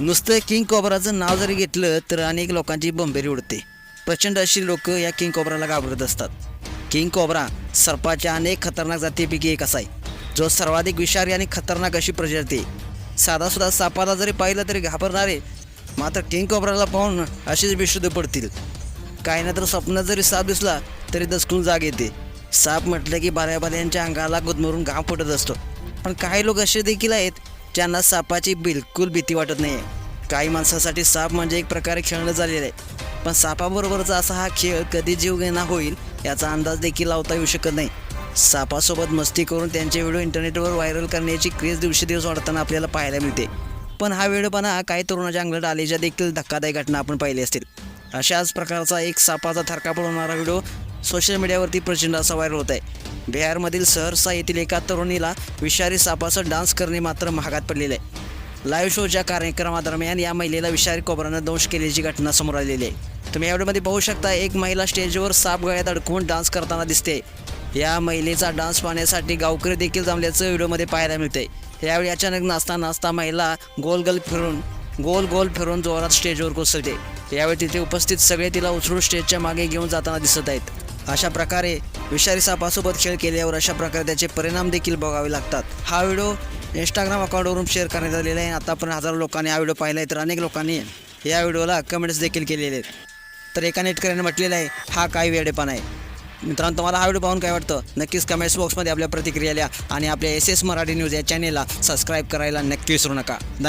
नुसतं किंग कोबराचं नाव जरी घेतलं तर अनेक लोकांची बंबेरी उडते. प्रचंड अशी लोक या किंग कोबराला घाबरत असतात. किंग कोबरा सर्पाच्या अनेक खतरनाक जातीपैकी एक असा आहे. जो सर्वाधिक विषारी आणि खतरनाक अशी प्रजाती साधासुद्धा सापाला जरी पाहिलं तरी घाबरणारे मात्र किंग कोबराला पाहून अशीच बेशुद्ध पडतील. काही ना तर स्वप्नात जरी साप दिसला तरी दसकून जाग येते. साप म्हटलं की बाऱ्याबाऱ्यांच्या अंगाला गुदमरून घाम फुटत असतो. पण काही लोक असे देखील आहेत ज्यांना सापाची बिलकुल भीती वाटत नाही आहे काही माणसासाठी साप म्हणजे एक प्रकारे खेळणं झालेलं आहे. पण सापाबरोबरचा असा हा खेळ कधी जीवघेणा होईल याचा अंदाज देखील लावता येऊ शकत नाही. सापासोबत मस्ती करून त्यांचे व्हिडिओ इंटरनेटवर व्हायरल करण्याची क्रेज दिवसेदिवस दिवस वाढताना आपल्याला पाहायला मिळते. पण हा वेळपणा काही तरुणाच्या अंगलट आलेच्या देखील धक्कादायक घटना आपण पाहिली असतील. अशाच प्रकारचा एक सापाचा थरकापड होणारा व्हिडिओ सोशल मीडियावरती प्रचंड असा व्हायरल होत आहे बिहारमधील सहरसा येथील एका तरुणीला विषारी सापाचं डान्स करणे मात्र महागात पडलेलं आहे. लाईव्ह शोच्या कार्यक्रमादरम्यान या महिलेला विषारी कोबरानं दंश केल्याची घटना समोर आलेली आहे. तुम्ही यामध्ये पाहू शकता एक महिला स्टेजवर साप गळ्यात अडकवून डान्स करताना दिसते. या महिलेचा डान्स पाहण्यासाठी गावकरी देखील जमल्याचं व्हिडिओमध्ये पाहायला मिळते यावेळी अचानक नाचता नाचता महिला गोल फिरून गोल गोल फिरून जोरात स्टेजवर कोसळते. यावेळी तिथे उपस्थित सगळे तिला उचलून स्टेजच्या मागे घेऊन जाताना दिसत आहेत. अशा प्रकारे विषारी सापासोबत खेळ केल्यावर अशा प्रकारे त्याचे परिणाम देखील बघावे लागतात. हा व्हिडिओ इंस्टाग्राम अकाउंटवरून शेअर करण्यात आलेला आहे. आतापर्यंत हजारो लोकांनी हा व्हिडिओ पाहिला आहे तर अनेक लोकांनी या व्हिडिओला कमेंट्स देखील केलेले आहेत. तर एका नेटकऱ्याने म्हटलेलं आहे हा काय वेडेपण आहे. मित्रांनो तुम्हाला हा व्हिडिओ पाहून काय वाटतं? नक्कीच कमेंट्स बॉक्समध्ये आपल्या प्रतिक्रिया लिहा आणि आपल्या एस एस मराठी न्यूज या चॅनेलला सबस्क्राईब करायला नक्की विसरू नका. धन्यवाद.